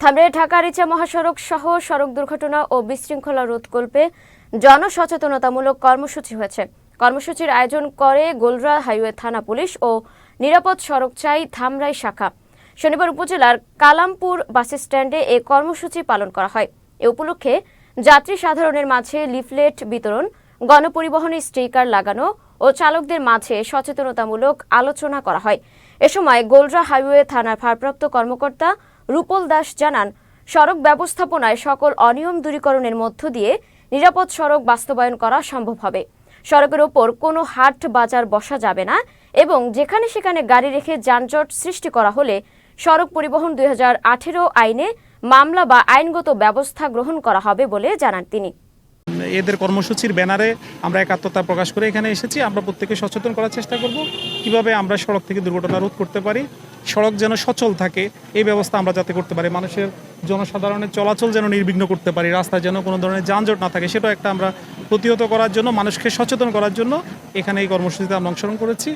থামরে ঢাকা রিচা মহাসড়ক সহ সড়ক দুর্ঘটনা ও বিশৃঙ্খলা রোধকল্পে জনসচেতনতামূলক কর্মসূচি হয়েছে। কর্মসূচির আয়োজন করে গোলরা হাইওয়ে থানা পুলিশ ও নিরাপদ সড়ক চাই ধামরাই শাখা। শনিবার উপজেলার কালামপুর বাস স্ট্যান্ডে এ কর্মসূচি পালন করা হয়। এ উপলক্ষে যাত্রী সাধারণের মাঝে লিফলেট বিতরণ, গণপরিবহনে স্টিকার লাগানো ও চালকদের মাঝে সচেতনতামূলক আলোচনা করা হয়। এ সময় গোলরা হাইওয়ে থানার ভারপ্রাপ্ত কর্মকর্তা রূপল দাস জানান, সড়ক ব্যবস্থাপনায় সকল অনিয়ম দূরীকরণের মধ্য দিয়ে নিরাপদ সড়ক বাস্তবায়ন করা সম্ভব হবে। সড়কের ওপর কোনো হাট, বাজার বসা যাবে না এবং যেখানে সেখানে গাড়ি রেখে যানজট সৃষ্টি করা হলে সড়ক পরিবহন দুই হাজার আঠেরো আইনে মামলা বা আইনগত ব্যবস্থা গ্রহণ করা হবে বলে জানান তিনি। এদের কর্মসূচির ব্যানারে আমরা একাত্মতা প্রকাশ করে এখানে এসেছি। আমরা প্রত্যেকে সচেতন করার চেষ্টা করব কীভাবে আমরা সড়ক থেকে দুর্ঘটনা রোধ করতে পারি। সড়ক যেন সচল থাকে, এই ব্যবস্থা আমরা যাতে করতে পারি। মানুষের জনসাধারণের চলাচল যেন নির্বিঘ্ন করতে পারি, রাস্তায় যেন কোনো ধরনের যানজট না থাকে সেটা একটা আমরা প্রতিহত করার জন্য, মানুষকে সচেতন করার জন্য এখানে এই কর্মসূচিতে আমরা অংশগ্রহণ করেছি।